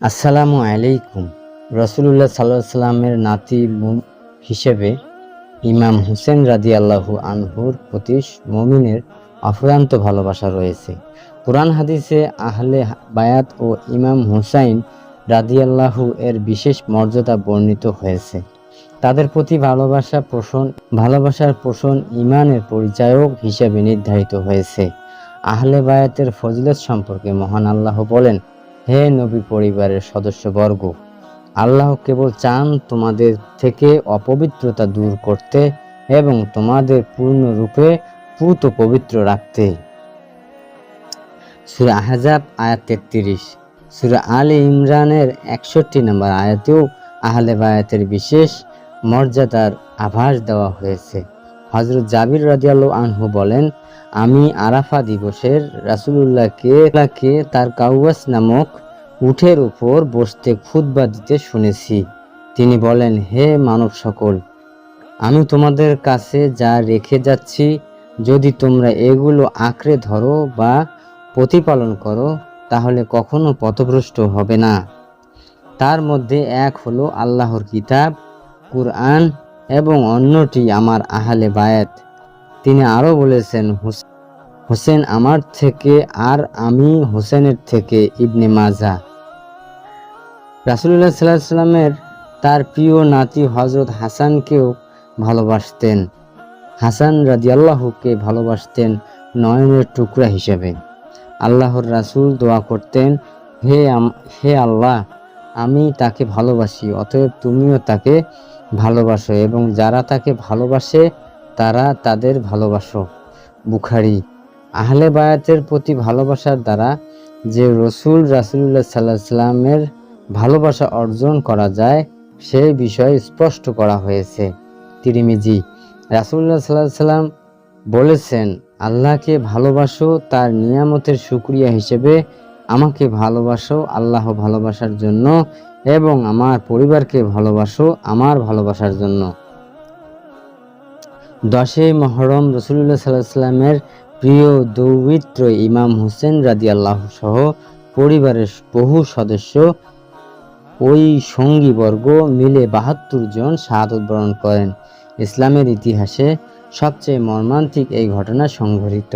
আসসালামু আলাইকুম। রসুল্লাহ সাল্লাহ সাল্লামের নাতি হিসেবে ইমাম হুসেন রাদি আল্লাহু আনহুর প্রতি মমিনের অফুরান্ত ভালোবাসা রয়েছে। কোরআন হাদিসে আহলে বায়াত ও ইমাম হুসাইন রাদিয়াল্লাহু এর বিশেষ মর্যাদা বর্ণিত হয়েছে। তাদের প্রতি ভালোবাসা পোষণ ভালোবাসার পোষণ ইমানের পরিচায়ক হিসেবে নির্ধারিত হয়েছে। আহলে বায়াতের ফজিলত সম্পর্কে মহান আল্লাহ বলেন হে নবী পরিবারের সদস্যবর্গ, আল্লাহ কেবল চান তোমাদের থেকে অপবিত্রতা দূর করতে এবং তোমাদের পূর্ণরূপে পুত পবিত্র রাখতে। সুরা আহজাব, আয়াত তেত্রিশ। সুরা আলী ইমরানের একষট্টি নম্বর আয়াতেও আহলে বায়াতের বিশেষ মর্যাদার আভাস দেওয়া হয়েছে। হজরত জাবির রাদিয়াল্লাহু আনহু বলেন আমি আরাফা দিবসের রাসূলুল্লাহকে তার কাউয়াস নামক উঠের উপর বসতে খুতবা দিতে শুনেছি। তিনি বলেন, হে মানব সকল, আমি তোমাদের কাছে যা রেখে যাচ্ছি, যদি তোমরা এগুলো আঁকড়ে ধরো বা প্রতিপালন করো, তাহলে কখনো পথভ্রষ্ট হবে না। তার মধ্যে এক হলো আল্লাহর কিতাব, কুরআন এবং অন্যটি আমার আহলে বায়াত। তিনি আরও বলেছেন "হুস- হোসেন আমার থেকে আর আমি হোসেনের থেকে ইবনে মাজা। রাসুল্লাহ সাল্লাহ সাল্লামের তার প্রিয় নাতি হজরত হাসানকেও ভালোবাসতেন। হাসান রাজিয়াল্লাহুকে ভালোবাসতেন নয়নের টুকরা হিসেবে। আল্লাহর রাসূল দোয়া করতেন, হে হে আল্লাহ, আমি তাকে ভালোবাসি, অতএব তুমিও তাকে ভালোবাসো এবং যারা তাকে ভালোবাসে, তারা তাদের ভালোবাসো। বুখারি আহলে বায়াতের প্রতি ভালোবাসার দ্বারা যে রসুল রাসুল্লাহ সাল্লাহ সাল্লামের ভালোবাসা অর্জন করা যায় সেই বিষয়ে স্পষ্ট করা হয়েছে। তিরিমিজি রাসুল্লাহ সাল্লাহ সাল্লাম বলেছেন, আল্লাহকে ভালোবাসো, তার নিয়ামতের সুক্রিয়া হিসেবে আমাকে ভালোবাসো, আল্লাহ ভালোবাসার জন্য এবং আমার পরিবারকে ভালোবাসো, আমার ভালোবাসার জন্য। দশই মহরম রসুল্লাহ সাল্লাহ সাল্লামের প্রিয় দৌহিত্র ইমাম হোসেন রাদি আল্লাহ সহ পরিবারের বহু সদস্য ওই সঙ্গীবর্গ মিলে বাহাত্তর জন শাহাদত বরণ করেন। ইসলামের ইতিহাসে সবচেয়ে মর্মান্তিক এই ঘটনা সংঘটিত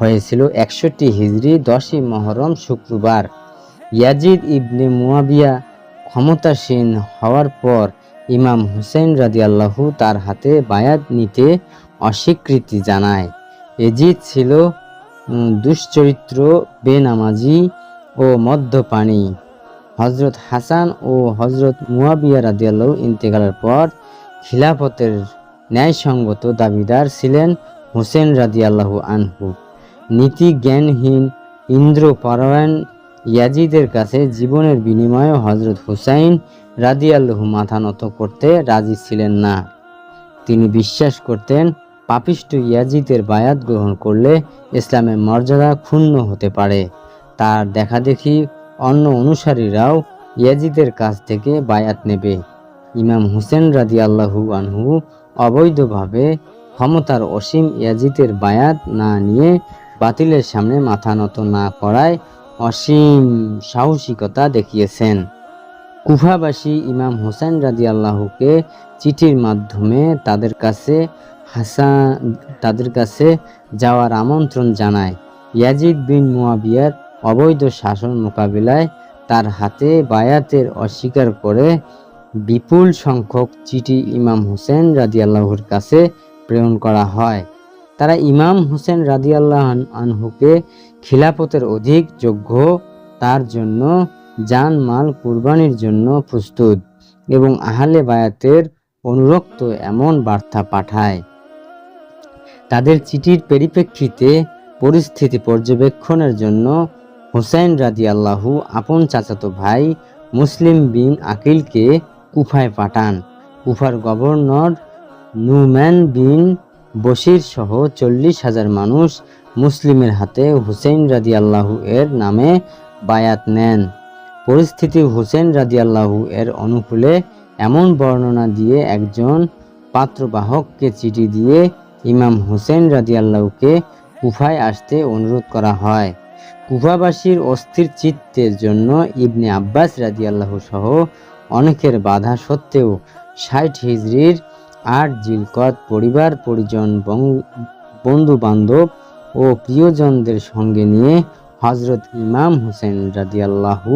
হয়েছিল একষট্টি হিজড়ি দশই মহরম শুক্রবার। ইয়াজিদ ইবনে মুয়াবিয়া ক্ষমতাসীন হওয়ার পর ইমাম হুসেন রাদিয়াল্লাহু তার হাতে বায়াত নিতে অস্বীকৃতি জানায়। এজিদ ছিল দুশ্চরিত্র, বেনামাজি ও মদ্যপানী। হজরত হাসান ও হজরত মুয়াবিয়া রাদিয়াল্লাহু ইন্তেকালের পর খিলাফতের ন্যায়সঙ্গত দাবিদার ছিলেন হোসেন রাদিয়াল্লাহু আনহু। নীতি জ্ঞানহীন ইন্দ্র পরায়ণ ইয়াজিদের কাছে জীবনের বিনিময়ে হজরত হুসাইন রাদিয়াল্লাহু মাথা নত করতে রাজি ছিলেন না। তিনি বিশ্বাস করতেন পাপিষ্ট ইয়াজিদের বায়াত গ্রহণ করলে ইসলামের মর্যাদা ক্ষুণ্ণ হতে পারে। তার দেখাদেখি অন্য অনুসারীরাও ইয়াজিদের কাছ থেকে বায়াত নেবে। ইমাম হুসেন রাদি আল্লাহু আনহু অবৈধভাবে ক্ষমতার অসীম ইয়াজিদের বায়াত না নিয়ে বাতিলের সামনে মাথা নত না করায় অসীম সাহসিকতা দেখিয়েছেন। কুফাবাসী ইমাম হোসেন রাদি আল্লাহকে চিঠির মাধ্যমে তাদের কাছে হাসান তাদের কাছে যাওয়ার আমন্ত্রণ জানায়। ইয়াজিদ বিন মুয়াবিয়ার অবৈধ শাসন মোকাবিলায় তার হাতে বায়াতের অস্বীকার করে বিপুল সংখ্যক চিঠি ইমাম হোসেন রাদিয়াল্লাহুর কাছে প্রেরণ করা হয়। তারা ইমাম হোসেন রাদিয়াল্লাহ আনহুকে খিলাফতের অধিক যোগ্য, তার জন্য জান মাল কুরবানির জন্য প্রস্তুত এবং আহলে বায়াতের অনুরক্ত এমন বার্তা পাঠায়। তাদের চিঠির পরিপ্রেক্ষিতে পরিস্থিতি পর্যবেক্ষণের জন্য হোসেন রাদি আল্লাহু আপন চাচাতো ভাই মুসলিম বিন আকিলকে কুফায় পাঠান। কুফার গভর্নর নুম্যান বিন বশির সহ চল্লিশ হাজার মানুষ মুসলিমের হাতে হুসেন রাদি আল্লাহু এর নামে বায়াত নেন। পরিস্থিতি হুসেন রাদি আল্লাহু এর অনুকূলে এমন বর্ণনা দিয়ে একজন পাত্রবাহককে চিঠি দিয়ে ইমাম হোসেন রাদি আল্লাহকে কুফায় আসতে অনুরোধ করা হয়। কুফাবাসীর অস্থির চিত্তের জন্য ইবনে আব্বাস রাদিয়াল্লাহ সহ অনেকের বাধা সত্ত্বেও ষাট হিজড়ির আট জিলকত পরিবার, পরিজন বন্ধু বান্ধব ও প্রিয়জনদের সঙ্গে নিয়ে হজরত ইমাম হোসেন রাদিয়াল্লাহু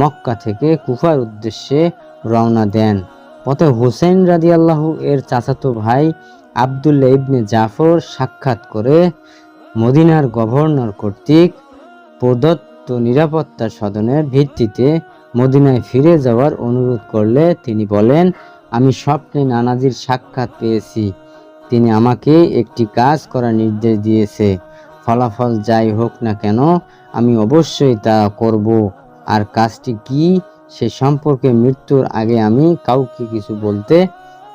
মক্কা থেকে কুফার উদ্দেশ্যে রওনা দেন। পথে হোসেন রাদিয়াল্লাহু এর চাচাতো ভাই আবদুল্লাহ ইবনে জাফর সাক্ষাৎ করে মদিনার গভর্নর কর্তৃক প্রদত্ত নিরাপত্তা সদনের ভিত্তিতে মদিনায় ফিরে যাওয়ার অনুরোধ করলে তিনি বলেন, আমি স্বপ্নে নানাজির সাক্ষাৎ পেয়েছি। তিনি আমাকে একটি কাজ করার নির্দেশ দিয়েছে। ফলাফল যাই হোক না কেন, আমি অবশ্যই তা করব। আর কাজটি কি, সে সম্পর্কে মৃত্যুর আগে আমি কাউকে কিছু বলতে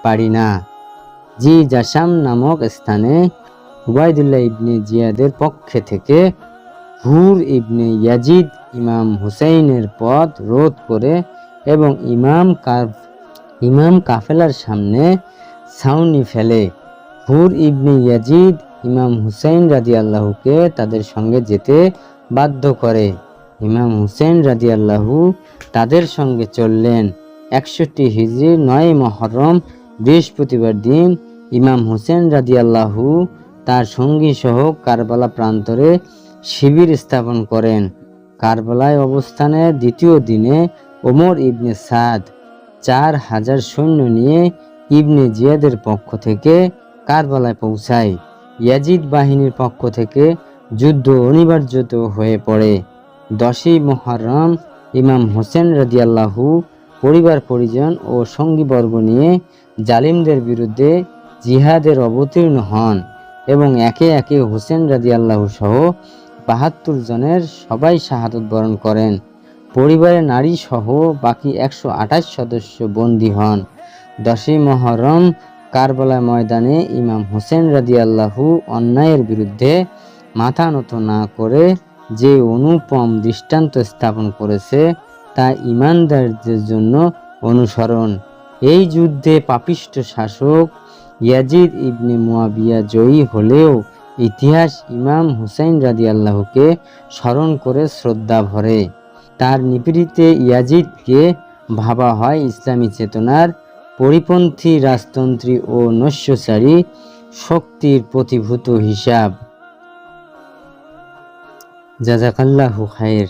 পারি না। জি জাসাম নামক স্থানে উবায়দুল্লাহ ইবনে জিয়াদের পক্ষে থেকে হুর ইবনে ইয়াজিদ ইমাম হুসাইনের পথ রোধ করে এবং ইমাম ইমাম কাফেলার সামনে ছাউনি ফেলে। হুর ইবনে ইয়াজিদ ইমাম হুসাইন রাজি আল্লাহকে তাদের সঙ্গে যেতে বাধ্য করে। ইমাম হুসেন রাজি আল্লাহু তাদের সঙ্গে চললেন। একষট্টি হিজড়ি নয় মহরম বৃহস্পতিবার দিন ইমাম হোসেন রাজি আল্লাহু তার সঙ্গী সহ কারবালা প্রান্তরে শিবির স্থাপন করেন। কারবালায় অবস্থানের দ্বিতীয় দিনে ওমর ইবনে সাদ চার হাজার সৈন্য নিয়ে ইবনে জিয়াদের পক্ষ থেকে কারবালায় পৌঁছায়। ইয়াজিদ বাহিনীর পক্ষ থেকে যুদ্ধ অনিবার্য হয়ে পড়ে। দশই মহরম ইমাম হোসেন রাদিয়াল্লাহু পরিবার পরিজন ও সঙ্গীবর্গ নিয়ে জালিমদের বিরুদ্ধে জিহাদের অবতীর্ণ হন এবং একে একে হোসেন রাদিয়াল্লাহু সহ বাহাত্তর জনের সবাই শাহাদত বরণ করেন। পরিবারের নারী সহ বাকি একশো আঠাশ সদস্য বন্দী হন। দশই মহরম কারবালা ময়দানে ইমাম হোসেন রাদিয়াল্লাহু অন্যায়ের বিরুদ্ধে মাথা নত না করে যে অনুপম দৃষ্টান্ত স্থাপন করেছে, তা ইমানদারদের জন্য অনুসরণ। এই যুদ্ধে পাপিষ্ট শাসক ইয়াজিদ ইবনে মুয়াবিয়া জয়ী হলেও ইতিহাস ইমাম হুসাইন রাদি আল্লাহকে স্মরণ করে শ্রদ্ধা ভরে। তার নিপীড়িতে ইয়াজিদকে ভাবা হয় ইসলামী চেতনার পরিপন্থী রাজতন্ত্রী ও নস্যচারী শক্তির প্রতিভূত হিসাব। জাজাকাল্লাহু খায়ের।